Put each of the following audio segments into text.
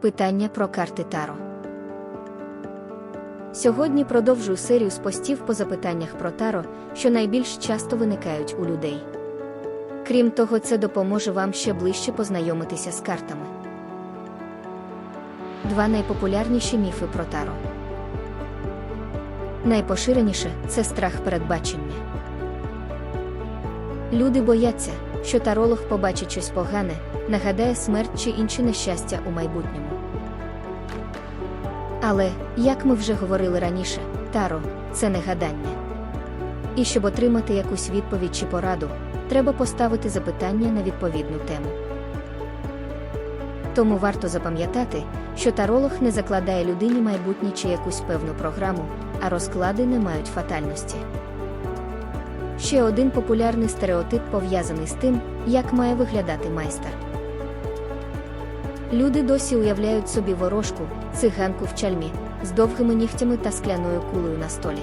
Питання про карти Таро. Сьогодні продовжую серію з постів по запитаннях про Таро, що найбільш часто виникають у людей. Крім того, це допоможе вам ще ближче познайомитися з картами. Два найпопулярніші міфи про Таро. Найпоширеніше це страх передбачення. Люди бояться, що таролог побачить щось погане, нагадає смерть чи інші нещастя у майбутньому. Але, як ми вже говорили раніше, таро це не гадання. І щоб отримати якусь відповідь чи пораду, треба поставити запитання на відповідну тему. Тому варто запам'ятати, що таролог не закладає людині майбутнє чи якусь певну програму, а розклади не мають фатальності. Ще один популярний стереотип пов'язаний з тим, як має виглядати майстер. Люди досі уявляють собі ворожку, циганку в чальмі, з довгими нігтями та скляною кулею на столі.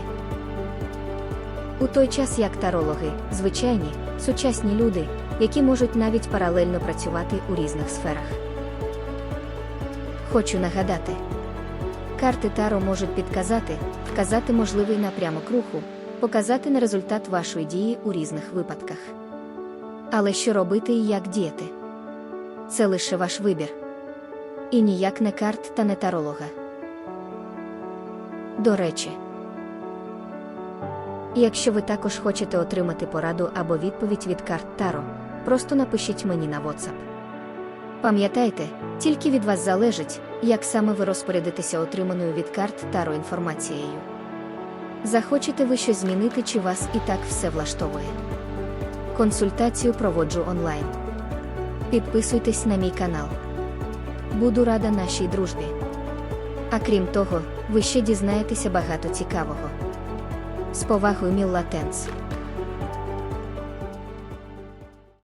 У той час як тарологи, звичайні, сучасні люди, які можуть навіть паралельно працювати у різних сферах. Хочу нагадати, карти Таро можуть підказати, вказати можливий напрямок руху, показати на результат вашої дії у різних випадках. Але що робити і як діяти? Це лише ваш вибір. І ніяк не карт та не таролога. До речі, якщо ви також хочете отримати пораду або відповідь від карт Таро, просто напишіть мені на WhatsApp. Пам'ятайте, тільки від вас залежить, як саме ви розпорядитеся отриманою від карт Таро інформацією. Захочете ви щось змінити, чи вас і так все влаштовує. Консультацію проводжу онлайн. Підписуйтесь на мій канал. Буду рада нашій дружбі. А крім того, ви ще дізнаєтеся багато цікавого. З повагою Мілла Тенс.